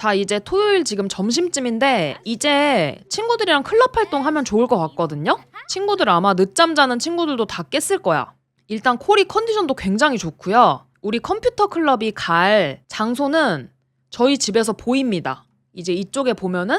자, 이제 토요일 지금 점심쯤인데 이제 친구들이랑 클럽 활동하면 좋을 것 같거든요. 친구들 아마 늦잠 자는 친구들도 다 깼을 거야. 일단 코리 컨디션도 굉장히 좋고요. 우리 컴퓨터 클럽이 갈 장소는 저희 집에서 보입니다. 이제 이쪽에 보면은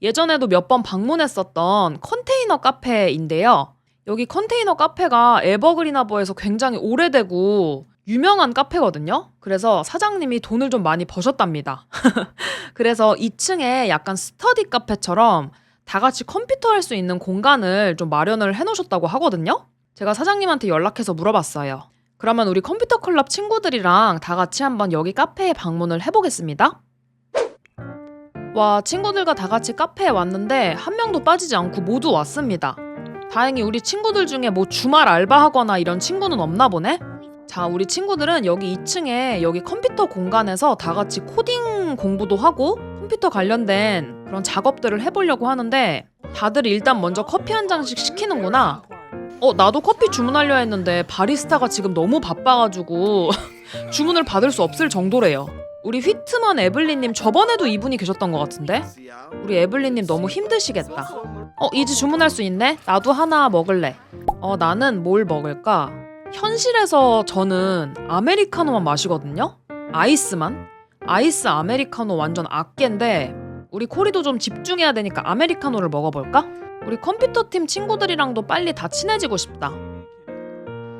예전에도 몇 번 방문했었던 컨테이너 카페인데요. 여기 컨테이너 카페가 에버그린하버에서 굉장히 오래되고 유명한 카페거든요. 그래서 사장님이 돈을 좀 많이 버셨답니다. 그래서 2층에 약간 스터디 카페처럼 다 같이 컴퓨터 할 수 있는 공간을 좀 마련을 해 놓으셨다고 하거든요. 제가 사장님한테 연락해서 물어봤어요. 그러면 우리 컴퓨터 클럽 친구들이랑 다 같이 한번 여기 카페에 방문을 해보겠습니다. 와, 친구들과 다 같이 카페에 왔는데 한 명도 빠지지 않고 모두 왔습니다. 다행히 우리 친구들 중에 뭐 주말 알바하거나 이런 친구는 없나 보네? 자, 우리 친구들은 여기 2층에 여기 컴퓨터 공간에서 다 같이 코딩 공부도 하고 컴퓨터 관련된 그런 작업들을 해보려고 하는데 다들 일단 먼저 커피 한 잔씩 시키는구나. 어, 나도 커피 주문하려 했는데 바리스타가 지금 너무 바빠가지고 주문을 받을 수 없을 정도래요. 우리 휘트만 에블린님 저번에도 이분이 계셨던 것 같은데? 우리 에블린님 너무 힘드시겠다. 어, 이제 주문할 수 있네? 나도 하나 먹을래. 어, 나는 뭘 먹을까? 현실에서 저는 아메리카노만 마시거든요? 아이스만? 아이스 아메리카노 완전 악계인데, 우리 코리도 좀 집중해야 되니까 아메리카노를 먹어볼까? 우리 컴퓨터 팀 친구들이랑도 빨리 다 친해지고 싶다.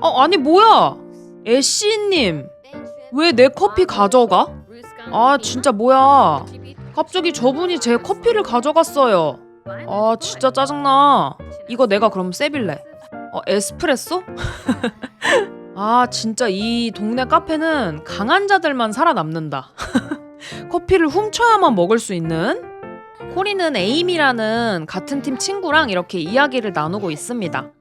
어, 아니, 뭐야! 애쉬님, 왜 내 커피 가져가? 아, 진짜 뭐야. 갑자기 저분이 제 커피를 가져갔어요. 아, 진짜 짜증나. 이거 내가 그럼 세빌래. 어, 에스프레소? 아, 진짜 이 동네 카페는 강한 자들만 살아남는다. 커피를 훔쳐야만 먹을 수 있는? 코리는 에임이라는 같은 팀 친구랑 이렇게 이야기를 나누고 있습니다.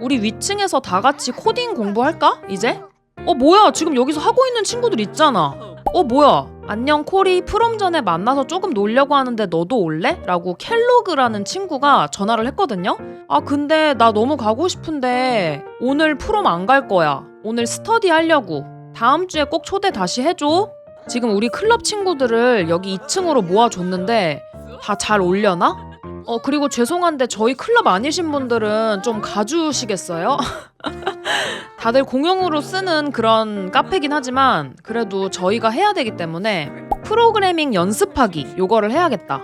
우리 위층에서 다 같이 코딩 공부할까? 이제? 어, 뭐야. 지금 여기서 하고 있는 친구들 있잖아. 어, 뭐야. 안녕 코리 프롬 전에 만나서 조금 놀려고 하는데 너도 올래? 라고 켈로그라는 친구가 전화를 했거든요. 아 근데 나 너무 가고 싶은데 오늘 프롬 안 갈 거야. 오늘 스터디 하려고. 다음 주에 꼭 초대 다시 해줘. 지금 우리 클럽 친구들을 여기 2층으로 모아줬는데 다 잘 올려나? 어 그리고 죄송한데 저희 클럽 아니신 분들은 좀 가주시겠어요? 다들 공용으로 쓰는 그런 카페긴 하지만 그래도 저희가 해야 되기 때문에 프로그래밍 연습하기 요거를 해야겠다.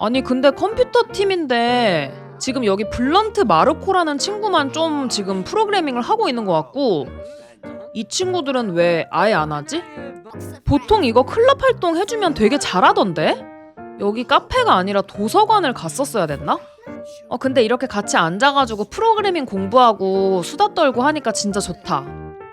아니 근데 컴퓨터 팀인데 지금 여기 블런트 마르코라는 친구만 좀 지금 프로그래밍을 하고 있는 것 같고 이 친구들은 왜 아예 안 하지? 보통 이거 클럽 활동 해주면 되게 잘하던데? 여기 카페가 아니라 도서관을 갔었어야 됐나? 어 근데 이렇게 같이 앉아가지고 프로그래밍 공부하고 수다 떨고 하니까 진짜 좋다.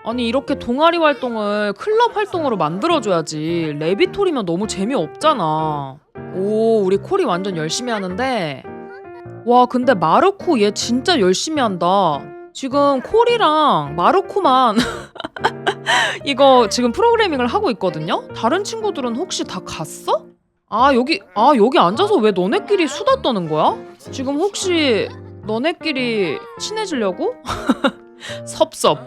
아니 이렇게 동아리 활동을 클럽 활동으로 만들어줘야지 레비토리면 너무 재미없잖아. 오 우리 콜이 완전 열심히 하는데 와 근데 마르코 얘 진짜 열심히 한다. 지금 콜이랑 마르코만 이거 지금 프로그래밍을 하고 있거든요. 다른 친구들은 혹시 다 갔어? 아 여기 아 여기 앉아서 왜 너네끼리 수다 떠는 거야? 지금 혹시 너네끼리 친해지려고? 섭섭.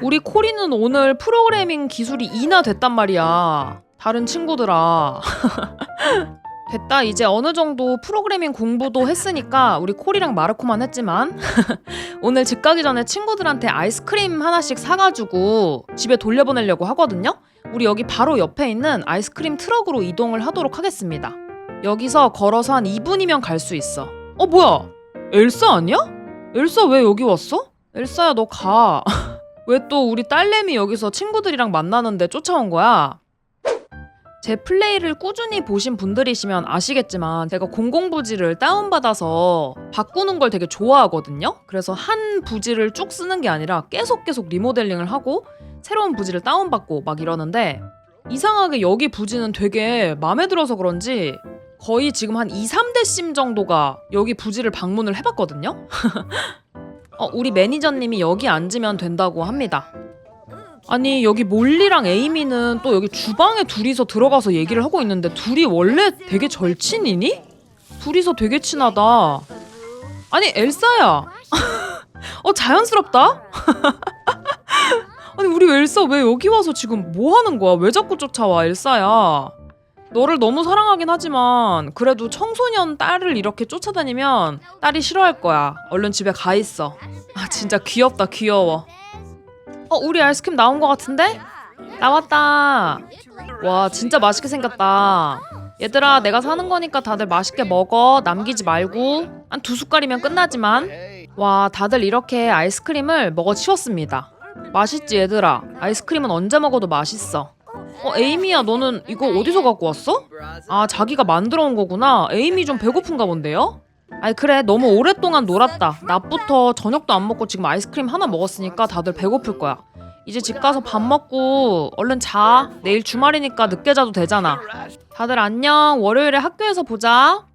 우리 코리는 오늘 프로그래밍 기술이 2나 됐단 말이야. 다른 친구들아. 됐다. 이제 어느 정도 프로그래밍 공부도 했으니까 우리 콜이랑 마르코만 했지만 오늘 집 가기 전에 친구들한테 아이스크림 하나씩 사가지고 집에 돌려보내려고 하거든요. 우리 여기 바로 옆에 있는 아이스크림 트럭으로 이동을 하도록 하겠습니다. 여기서 걸어서 한 2분이면 갈 수 있어. 어 뭐야? 엘사 아니야? 엘사 왜 여기 왔어? 엘사야 너 가. 왜 또 우리 딸내미 여기서 친구들이랑 만나는데 쫓아온 거야? 제 플레이를 꾸준히 보신 분들이시면 아시겠지만 제가 공공부지를 다운받아서 바꾸는 걸 되게 좋아하거든요. 그래서 한 부지를 쭉 쓰는 게 아니라 계속 계속 리모델링을 하고 새로운 부지를 다운받고 막 이러는데 이상하게 여기 부지는 되게 마음에 들어서 그런지 거의 지금 한 2, 3대 심 정도가 여기 부지를 방문을 해봤거든요. 어, 우리 매니저님이 여기 앉으면 된다고 합니다. 아니 여기 몰리랑 에이미는 또 여기 주방에 둘이서 들어가서 얘기를 하고 있는데 둘이 원래 되게 절친이니? 둘이서 되게 친하다. 아니 엘사야. 어 자연스럽다. 아니 우리 엘사 왜 여기 와서 지금 뭐 하는 거야? 왜 자꾸 쫓아와 엘사야? 너를 너무 사랑하긴 하지만 그래도 청소년 딸을 이렇게 쫓아다니면 딸이 싫어할 거야. 얼른 집에 가 있어. 아 진짜 귀엽다 귀여워. 어 우리 아이스크림 나온 것 같은데? 나왔다. 와 진짜 맛있게 생겼다. 얘들아 내가 사는 거니까 다들 맛있게 먹어. 남기지 말고 한 두 숟갈이면 끝나지만. 와 다들 이렇게 아이스크림을 먹어 치웠습니다. 맛있지 얘들아. 아이스크림은 언제 먹어도 맛있어. 어 에이미야 너는 이거 어디서 갖고 왔어? 아 자기가 만들어 온 거구나. 에이미 좀 배고픈가 본데요? 아이 그래 너무 오랫동안 놀았다. 낮부터 저녁도 안 먹고 지금 아이스크림 하나 먹었으니까 다들 배고플 거야. 이제 집 가서 밥 먹고 얼른 자. 내일 주말이니까 늦게 자도 되잖아. 다들 안녕. 월요일에 학교에서 보자.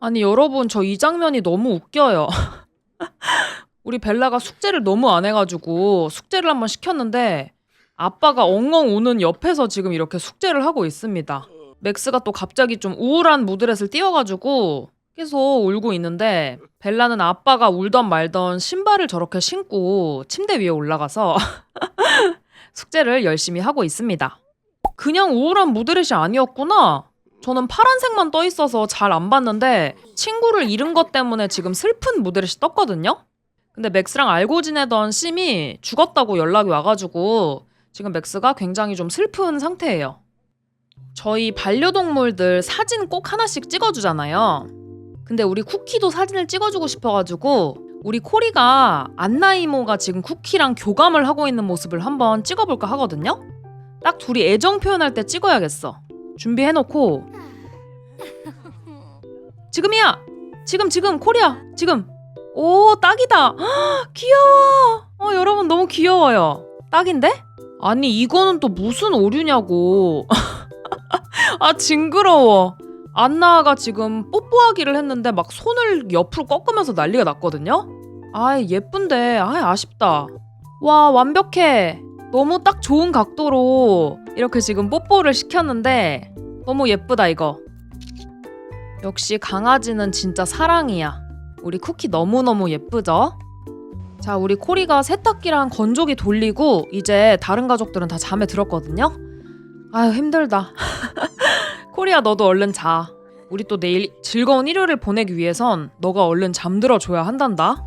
아니 여러분 저 이 장면이 너무 웃겨요. 우리 벨라가 숙제를 너무 안 해가지고 숙제를 한번 시켰는데 아빠가 엉엉 우는 옆에서 지금 이렇게 숙제를 하고 있습니다. 맥스가 또 갑자기 좀 우울한 무드렛을 띄워가지고 계속 울고 있는데 벨라는 아빠가 울던 말던 신발을 저렇게 신고 침대 위에 올라가서 숙제를 열심히 하고 있습니다. 그냥 우울한 무드렛이 아니었구나. 저는 파란색만 떠 있어서 잘 안 봤는데 친구를 잃은 것 때문에 지금 슬픈 무드렛이 떴거든요. 근데 맥스랑 알고 지내던 심이 죽었다고 연락이 와가지고 지금 맥스가 굉장히 좀 슬픈 상태예요. 저희 반려동물들 사진 꼭 하나씩 찍어주잖아요. 근데 우리 쿠키도 사진을 찍어주고 싶어가지고 우리 코리가 안나 이모가 지금 쿠키랑 교감을 하고 있는 모습을 한번 찍어볼까 하거든요. 딱 둘이 애정 표현할 때 찍어야겠어. 준비해놓고 지금이야. 지금 지금 코리아 지금. 오 딱이다. 헉, 귀여워. 어 여러분 너무 귀여워요. 딱인데? 아니 이거는 또 무슨 오류냐고. 아 징그러워. 안나가 지금 뽀뽀하기를 했는데 막 손을 옆으로 꺾으면서 난리가 났거든요. 아 예쁜데 아 아쉽다. 와 완벽해. 너무 딱 좋은 각도로 이렇게 지금 뽀뽀를 시켰는데 너무 예쁘다 이거. 역시 강아지는 진짜 사랑이야. 우리 쿠키 너무너무 예쁘죠? 자, 우리 코리가 세탁기랑 건조기 돌리고 이제 다른 가족들은 다 잠에 들었거든요. 아유, 힘들다. 코리야, 너도 얼른 자. 우리 또 내일 즐거운 일요일을 보내기 위해선 너가 얼른 잠들어 줘야 한단다.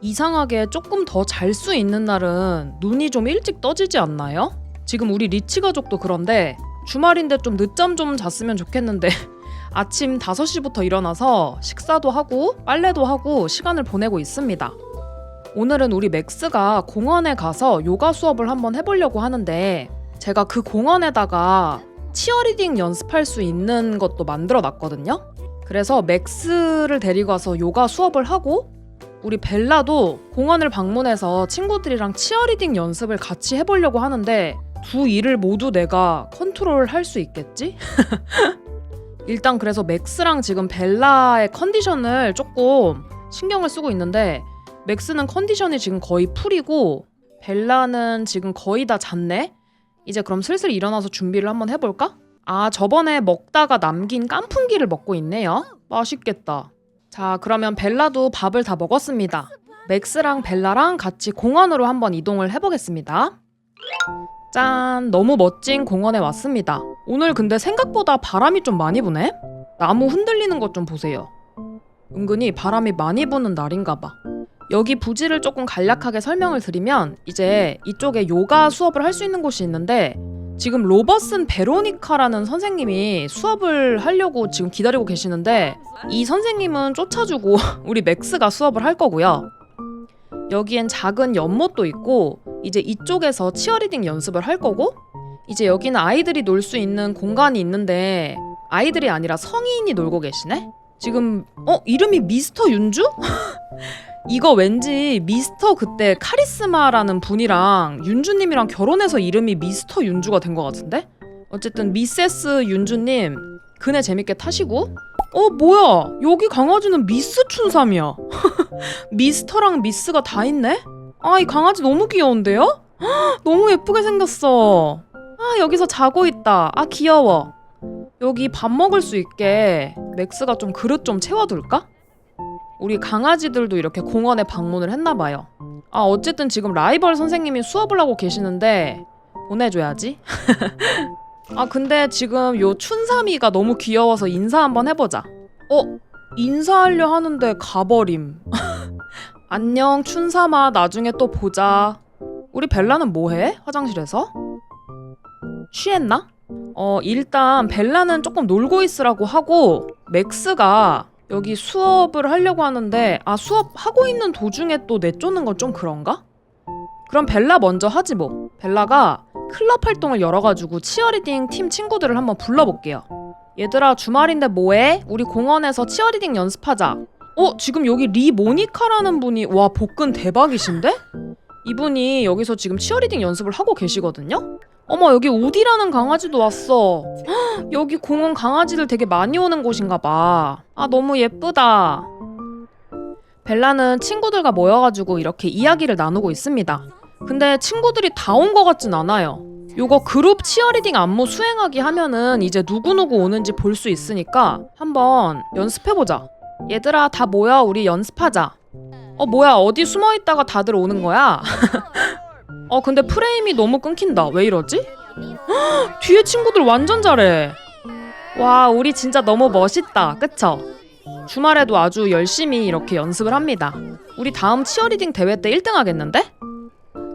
이상하게 조금 더 잘 수 있는 날은 눈이 좀 일찍 떠지지 않나요? 지금 우리 리치 가족도 그런데 주말인데 좀 늦잠 좀 잤으면 좋겠는데 아침 5시부터 일어나서 식사도 하고 빨래도 하고 시간을 보내고 있습니다. 오늘은 우리 맥스가 공원에 가서 요가 수업을 한번 해보려고 하는데 제가 그 공원에다가 치어리딩 연습할 수 있는 것도 만들어 놨거든요. 그래서 맥스를 데리고 가서 요가 수업을 하고 우리 벨라도 공원을 방문해서 친구들이랑 치어리딩 연습을 같이 해보려고 하는데 두 일을 모두 내가 컨트롤 할 수 있겠지? 일단 그래서 맥스랑 지금 벨라의 컨디션을 조금 신경을 쓰고 있는데 맥스는 컨디션이 지금 거의 풀이고 벨라는 지금 거의 다 잤네? 이제 그럼 슬슬 일어나서 준비를 한번 해볼까? 아 저번에 먹다가 남긴 깐풍기를 먹고 있네요. 맛있겠다. 자 그러면 벨라도 밥을 다 먹었습니다. 맥스랑 벨라랑 같이 공원으로 한번 이동을 해보겠습니다. 짠! 너무 멋진 공원에 왔습니다. 오늘 근데 생각보다 바람이 좀 많이 부네? 나무 흔들리는 것 좀 보세요. 은근히 바람이 많이 부는 날인가 봐. 여기 부지를 조금 간략하게 설명을 드리면 이제 이쪽에 요가 수업을 할 수 있는 곳이 있는데 지금 로버슨 베로니카라는 선생님이 수업을 하려고 지금 기다리고 계시는데 이 선생님은 쫓아주고 우리 맥스가 수업을 할 거고요. 여기엔 작은 연못도 있고 이제 이쪽에서 치어리딩 연습을 할 거고 이제 여기는 아이들이 놀 수 있는 공간이 있는데 아이들이 아니라 성인이 놀고 계시네? 지금 어 이름이 미스터 윤주? 이거 왠지 미스터 그때 카리스마라는 분이랑 윤주님이랑 결혼해서 이름이 미스터 윤주가 된 것 같은데? 어쨌든 미세스 윤주님 그네 재밌게 타시고 어 뭐야 여기 강아지는 미스 춘삼이야 미스터랑 미스가 다 있네? 아 이 강아지 너무 귀여운데요? 헉, 너무 예쁘게 생겼어 아 여기서 자고 있다 아 귀여워 여기 밥 먹을 수 있게 맥스가 좀 그릇 좀 채워둘까? 우리 강아지들도 이렇게 공원에 방문을 했나 봐요. 아 어쨌든 지금 라이벌 선생님이 수업을 하고 계시는데 보내줘야지. 아 근데 지금 요 춘삼이가 너무 귀여워서 인사 한번 해보자. 어 인사하려 하는데 가버림. 안녕 춘삼아 나중에 또 보자. 우리 벨라는 뭐해? 화장실에서? 쉬했나? 어 일단 벨라는 조금 놀고 있으라고 하고 맥스가 여기 수업을 하려고 하는데 아 수업 하고 있는 도중에 또 내쫓는 건 좀 그런가? 그럼 벨라 먼저 하지 뭐. 벨라가 클럽 활동을 열어가지고 치어리딩 팀 친구들을 한번 불러볼게요. 얘들아 주말인데 뭐해? 우리 공원에서 치어리딩 연습하자. 어 지금 여기 리 모니카라는 분이 와 복근 대박이신데? 이분이 여기서 지금 치어리딩 연습을 하고 계시거든요. 어머 여기 우디라는 강아지도 왔어. 헉, 여기 공원 강아지들 되게 많이 오는 곳인가 봐. 아 너무 예쁘다. 벨라는 친구들과 모여가지고 이렇게 이야기를 나누고 있습니다. 근데 친구들이 다 온 것 같진 않아요. 요거 그룹 치어리딩 안무 수행하기 하면은 이제 누구누구 오는지 볼 수 있으니까 한번 연습해보자. 얘들아 다 모여 우리 연습하자. 어 뭐야 어디 숨어 있다가 다들 오는 거야? 어 근데 프레임이 너무 끊긴다. 왜 이러지? 헉, 뒤에 친구들 완전 잘해. 와 우리 진짜 너무 멋있다. 그쵸? 주말에도 아주 열심히 이렇게 연습을 합니다. 우리 다음 치어리딩 대회 때 1등 하겠는데?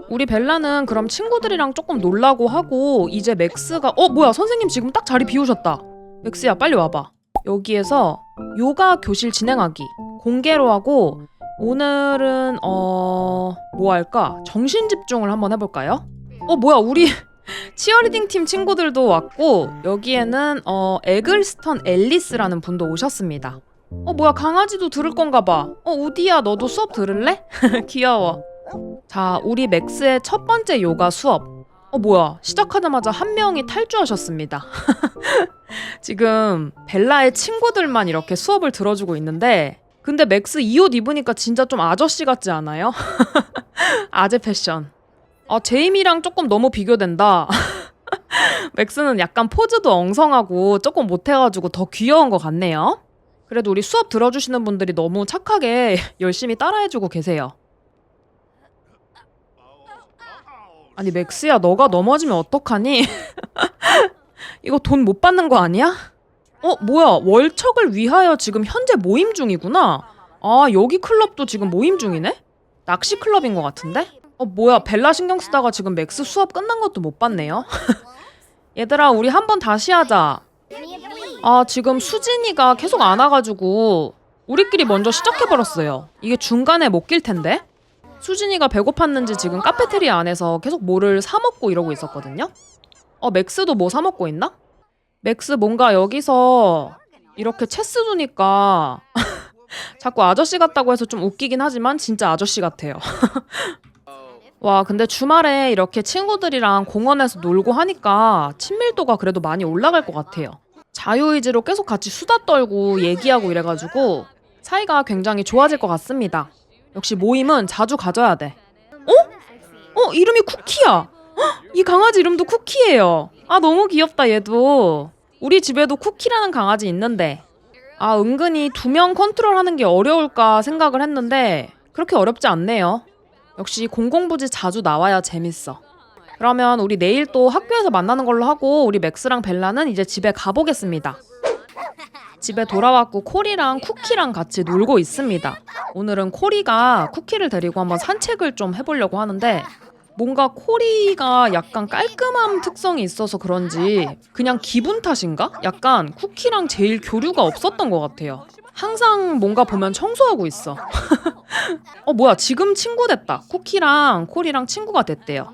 우리 벨라는 그럼 친구들이랑 조금 놀라고 하고 이제 맥스가 어 뭐야 선생님 지금 딱 자리 비우셨다. 맥스야 빨리 와봐. 여기에서 요가 교실 진행하기 공개로 하고 오늘은 어 뭐 할까 정신 집중을 한번 해볼까요? 어 뭐야 우리 치어리딩 팀 친구들도 왔고 여기에는 어 에글스턴 앨리스라는 분도 오셨습니다. 어 뭐야 강아지도 들을 건가 봐. 어 우디야 너도 수업 들을래? 귀여워. 자 우리 맥스의 첫 번째 요가 수업. 어 뭐야 시작하자마자 한 명이 탈주하셨습니다. 지금 벨라의 친구들만 이렇게 수업을 들어주고 있는데 근데 맥스 이 옷 입으니까 진짜 좀 아저씨 같지 않아요? 아재 패션. 아 제임이랑 조금 너무 비교된다. 맥스는 약간 포즈도 엉성하고 조금 못해가지고 더 귀여운 것 같네요. 그래도 우리 수업 들어주시는 분들이 너무 착하게 열심히 따라해주고 계세요. 아니 맥스야 너가 넘어지면 어떡하니? 이거 돈 못 받는 거 아니야? 어 뭐야 월척을 위하여 지금 현재 모임 중이구나. 아 여기 클럽도 지금 모임 중이네? 낚시 클럽인 것 같은데? 어 뭐야 벨라 신경 쓰다가 지금 맥스 수업 끝난 것도 못 봤네요. 얘들아 우리 한 번 다시 하자. 아 지금 수진이가 계속 안 와가지고 우리끼리 먼저 시작해버렸어요. 이게 중간에 못 낄 텐데. 수진이가 배고팠는지 지금 카페테리아 안에서 계속 뭐를 사 먹고 이러고 있었거든요. 어 맥스도 뭐 사 먹고 있나? 맥스 뭔가 여기서 이렇게 체스 두니까 자꾸 아저씨 같다고 해서 좀 웃기긴 하지만 진짜 아저씨 같아요. 와 근데 주말에 이렇게 친구들이랑 공원에서 놀고 하니까 친밀도가 그래도 많이 올라갈 것 같아요. 자유의지로 계속 같이 수다 떨고 얘기하고 이래가지고 사이가 굉장히 좋아질 것 같습니다. 역시 모임은 자주 가져야 돼. 어? 어 이름이 쿠키야. 헉, 이 강아지 이름도 쿠키예요. 아 너무 귀엽다 얘도. 우리 집에도 쿠키라는 강아지 있는데 아 은근히 두 명 컨트롤 하는 게 어려울까 생각을 했는데 그렇게 어렵지 않네요. 역시 공공부지 자주 나와야 재밌어. 그러면 우리 내일 또 학교에서 만나는 걸로 하고 우리 맥스랑 벨라는 이제 집에 가보겠습니다. 집에 돌아왔고 코리랑 쿠키랑 같이 놀고 있습니다. 오늘은 코리가 쿠키를 데리고 한번 산책을 좀 해보려고 하는데 뭔가 코리가 약간 깔끔함 특성이 있어서 그런지 그냥 기분 탓인가? 약간 쿠키랑 제일 교류가 없었던 것 같아요. 항상 뭔가 보면 청소하고 있어. 어 뭐야 지금 친구 됐다. 쿠키랑 코리랑 친구가 됐대요.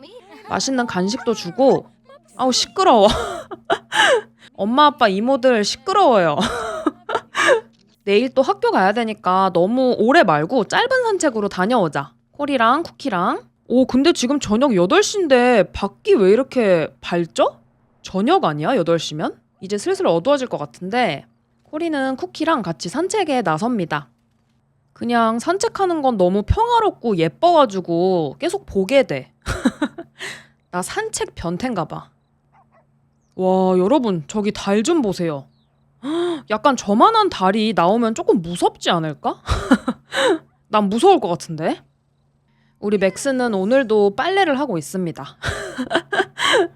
맛있는 간식도 주고 아우 시끄러워. 엄마 아빠 이모들 시끄러워요. 내일 또 학교 가야 되니까 너무 오래 말고 짧은 산책으로 다녀오자. 코리랑 쿠키랑. 오 근데 지금 저녁 8시인데 밖이 왜 이렇게 밝죠? 저녁 아니야 8시면? 이제 슬슬 어두워질 것 같은데 코리는 쿠키랑 같이 산책에 나섭니다. 그냥 산책하는 건 너무 평화롭고 예뻐가지고 계속 보게 돼. 나 산책 변태인가 봐. 와, 여러분, 저기 달 좀 보세요. 헉, 약간 저만한 달이 나오면 조금 무섭지 않을까? 난 무서울 것 같은데? 우리 맥스는 오늘도 빨래를 하고 있습니다.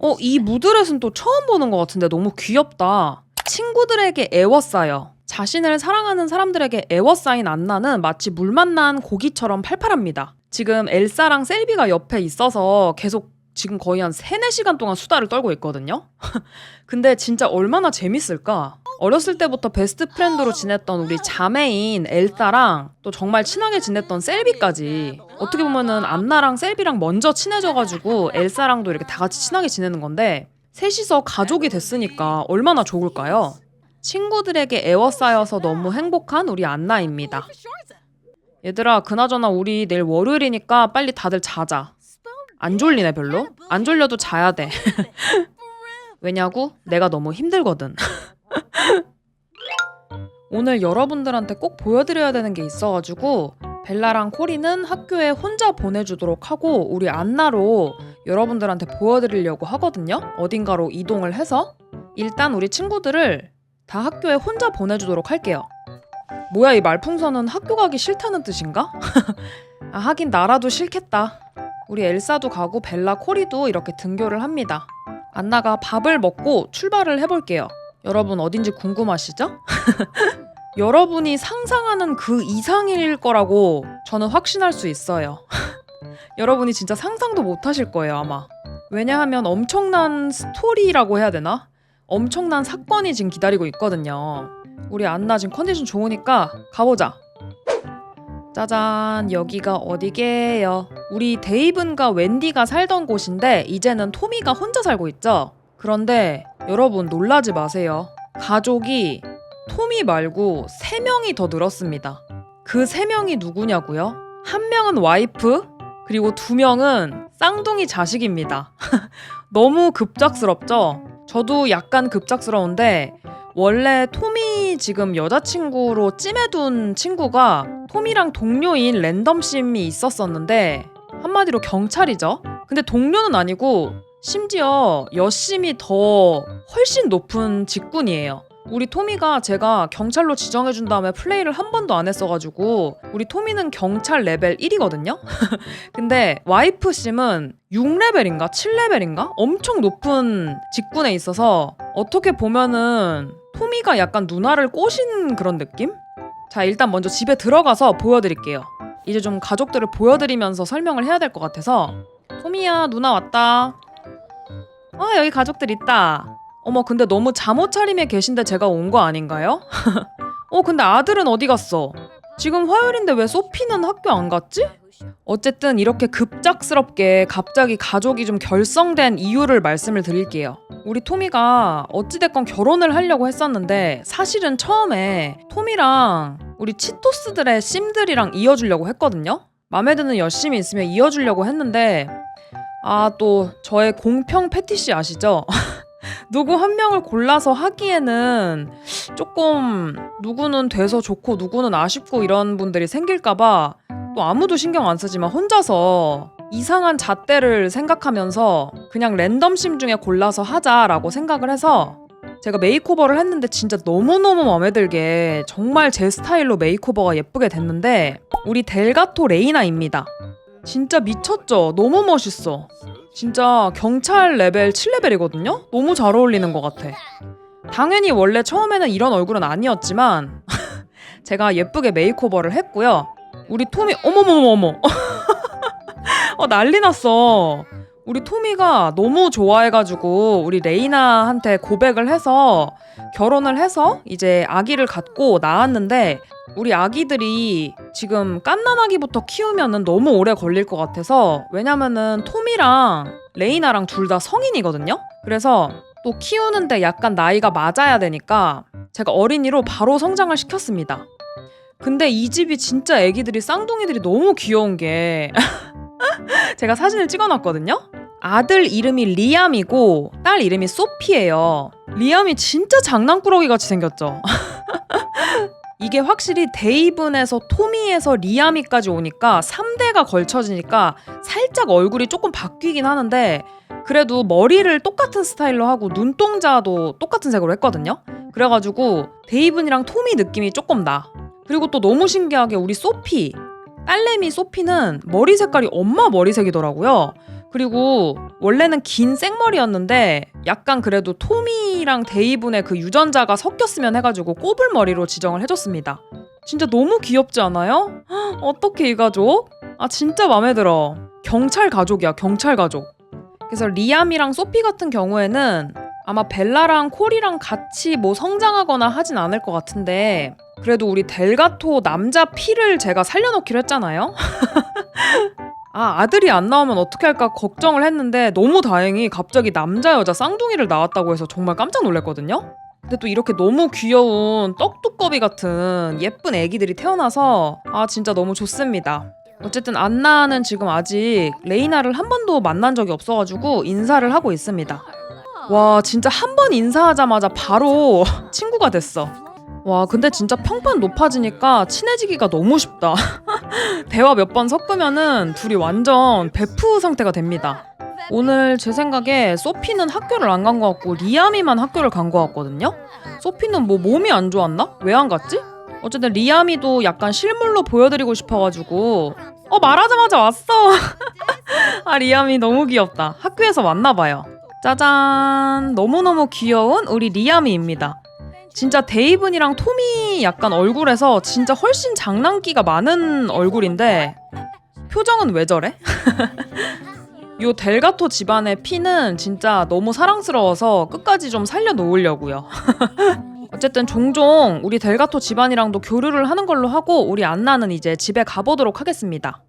어, 이 무드렛은 또 처음 보는 것 같은데 너무 귀엽다. 친구들에게 애워싸여. 자신을 사랑하는 사람들에게 애워싸인 안나는 마치 물 만난 고기처럼 팔팔합니다. 지금 엘사랑 셀비가 옆에 있어서 계속 지금 거의 한 3, 4시간 동안 수다를 떨고 있거든요? 근데 진짜 얼마나 재밌을까? 어렸을 때부터 베스트 프렌드로 지냈던 우리 자매인 엘사랑 또 정말 친하게 지냈던 셀비까지 어떻게 보면은 안나랑 셀비랑 먼저 친해져가지고 엘사랑도 이렇게 다 같이 친하게 지내는 건데 셋이서 가족이 됐으니까 얼마나 좋을까요? 친구들에게 애워싸여서 너무 행복한 우리 안나입니다. 얘들아, 그나저나 우리 내일 월요일이니까 빨리 다들 자자. 안 졸리네, 별로? 안 졸려도 자야 돼. 왜냐고? 내가 너무 힘들거든. 오늘 여러분들한테 꼭 보여드려야 되는 게 있어가지고 벨라랑 코리는 학교에 혼자 보내주도록 하고 우리 안나로 여러분들한테 보여드리려고 하거든요. 어딘가로 이동을 해서 일단 우리 친구들을 다 학교에 혼자 보내주도록 할게요. 뭐야 이 말풍선은 학교 가기 싫다는 뜻인가? 아 하긴 나라도 싫겠다. 우리 엘사도 가고 벨라 코리도 이렇게 등교를 합니다. 안나가 밥을 먹고 출발을 해볼게요. 여러분 어딘지 궁금하시죠? 여러분이 상상하는 그 이상일 거라고 저는 확신할 수 있어요. 여러분이 진짜 상상도 못 하실 거예요, 아마. 왜냐하면 엄청난 스토리라고 해야 되나? 엄청난 사건이 지금 기다리고 있거든요. 우리 안나 지금 컨디션 좋으니까 가보자. 짜잔, 여기가 어디게요? 우리 데이븐과 웬디가 살던 곳인데 이제는 토미가 혼자 살고 있죠? 그런데 여러분 놀라지 마세요. 가족이 토미 말고 세명이 더 늘었습니다. 그 세명이 누구냐고요? 한 명은 와이프, 그리고 두 명은 쌍둥이 자식입니다. 너무 급작스럽죠? 저도 약간 급작스러운데 원래 톰이 지금 여자친구로 찜해둔 친구가 톰이랑 동료인 랜덤심이 있었었는데 한마디로 경찰이죠. 근데 동료는 아니고 심지어 여심이 더 훨씬 높은 직군이에요. 우리 토미가 제가 경찰로 지정해준 다음에 플레이를 한 번도 안 했어가지고 우리 토미는 경찰 레벨 1이거든요? 근데 와이프 심은 6레벨인가 7레벨인가? 엄청 높은 직군에 있어서 어떻게 보면은 토미가 약간 누나를 꼬신 그런 느낌? 자 일단 먼저 집에 들어가서 보여드릴게요. 이제 좀 가족들을 보여드리면서 설명을 해야 될 것 같아서 토미야 누나 왔다. 아 여기 가족들 있다. 어머 근데 너무 잠옷 차림에 계신데 제가 온 거 아닌가요? 어 근데 아들은 어디 갔어? 지금 화요일인데 왜 소피는 학교 안 갔지? 어쨌든 이렇게 급작스럽게 갑자기 가족이 좀 결성된 이유를 말씀을 드릴게요. 우리 토미가 어찌됐건 결혼을 하려고 했었는데 사실은 처음에 토미랑 우리 치토스들의 심들이랑 이어주려고 했거든요. 마음에 드는 여심이 있으면 이어주려고 했는데 아 또 저의 공평 패티시 아시죠? 누구 한 명을 골라서 하기에는 조금 누구는 돼서 좋고 누구는 아쉽고 이런 분들이 생길까봐 또 아무도 신경 안 쓰지만 혼자서 이상한 잣대를 생각하면서 그냥 랜덤심 중에 골라서 하자라고 생각을 해서 제가 메이크오버를 했는데 진짜 너무너무 마음에 들게 정말 제 스타일로 메이크오버가 예쁘게 됐는데 우리 델가토 레이나입니다. 진짜 미쳤죠? 너무 멋있어. 진짜 경찰 레벨 7레벨이거든요? 너무 잘 어울리는 것 같아. 당연히 원래 처음에는 이런 얼굴은 아니었지만 제가 예쁘게 메이크오버를 했고요. 우리 토미 어머머머머 어 난리 났어. 우리 토미가 너무 좋아해가지고 우리 레이나한테 고백을 해서 결혼을 해서 이제 아기를 갖고 낳았는데 우리 아기들이 지금 깐난아기부터 키우면은 너무 오래 걸릴 것 같아서 왜냐면은 톰이랑 레이나랑 둘 다 성인이거든요. 그래서 또 키우는데 약간 나이가 맞아야 되니까 제가 어린이로 바로 성장을 시켰습니다. 근데 이 집이 진짜 애기들이 쌍둥이들이 너무 귀여운 게 제가 사진을 찍어놨거든요. 아들 이름이 리암이고 딸 이름이 소피예요. 리암이 진짜 장난꾸러기 같이 생겼죠. 이게 확실히 데이븐에서 토미에서 리아미까지 오니까 3대가 걸쳐지니까 살짝 얼굴이 조금 바뀌긴 하는데 그래도 머리를 똑같은 스타일로 하고 눈동자도 똑같은 색으로 했거든요. 그래가지고 데이븐이랑 토미 느낌이 조금 나. 그리고 또 너무 신기하게 우리 소피 딸내미 소피는 머리 색깔이 엄마 머리색이더라고요. 그리고 원래는 긴 생머리였는데 약간 그래도 토미랑 데이분의 그 유전자가 섞였으면 해가지고 꼬불머리로 지정을 해줬습니다. 진짜 너무 귀엽지 않아요? 헉, 어떻게 이 가족? 아 진짜 마음에 들어. 경찰 가족이야 경찰 가족. 그래서 리암이랑 소피 같은 경우에는 아마 벨라랑 콜이랑 같이 뭐 성장하거나 하진 않을 것 같은데 그래도 우리 델가토 남자 피를 제가 살려놓기로 했잖아요. 아 아들이 안 나오면 어떻게 할까 걱정을 했는데 너무 다행히 갑자기 남자 여자 쌍둥이를 낳았다고 해서 정말 깜짝 놀랐거든요. 근데 또 이렇게 너무 귀여운 떡두꺼비 같은 예쁜 애기들이 태어나서 아 진짜 너무 좋습니다. 어쨌든 안나는 지금 아직 레이나를 한 번도 만난 적이 없어가지고 인사를 하고 있습니다. 와 진짜 한 번 인사하자마자 바로 친구가 됐어. 와 근데 진짜 평판 높아지니까 친해지기가 너무 쉽다. 대화 몇 번 섞으면은 둘이 완전 베프 상태가 됩니다. 오늘 제 생각에 소피는 학교를 안 간 것 같고 리암이만 학교를 간 것 같거든요. 소피는 뭐 몸이 안 좋았나? 왜 안 갔지? 어쨌든 리암이도 약간 실물로 보여드리고 싶어가지고 어 말하자마자 왔어. 아 리암이 너무 귀엽다. 학교에서 왔나 봐요. 짜잔 너무너무 귀여운 우리 리암이입니다. 진짜 데이븐이랑 토미 약간 얼굴에서 진짜 훨씬 장난기가 많은 얼굴인데 표정은 왜 저래? 요 델가토 집안의 피는 진짜 너무 사랑스러워서 끝까지 좀 살려놓으려고요. 어쨌든 종종 우리 델가토 집안이랑도 교류를 하는 걸로 하고 우리 안나는 이제 집에 가보도록 하겠습니다.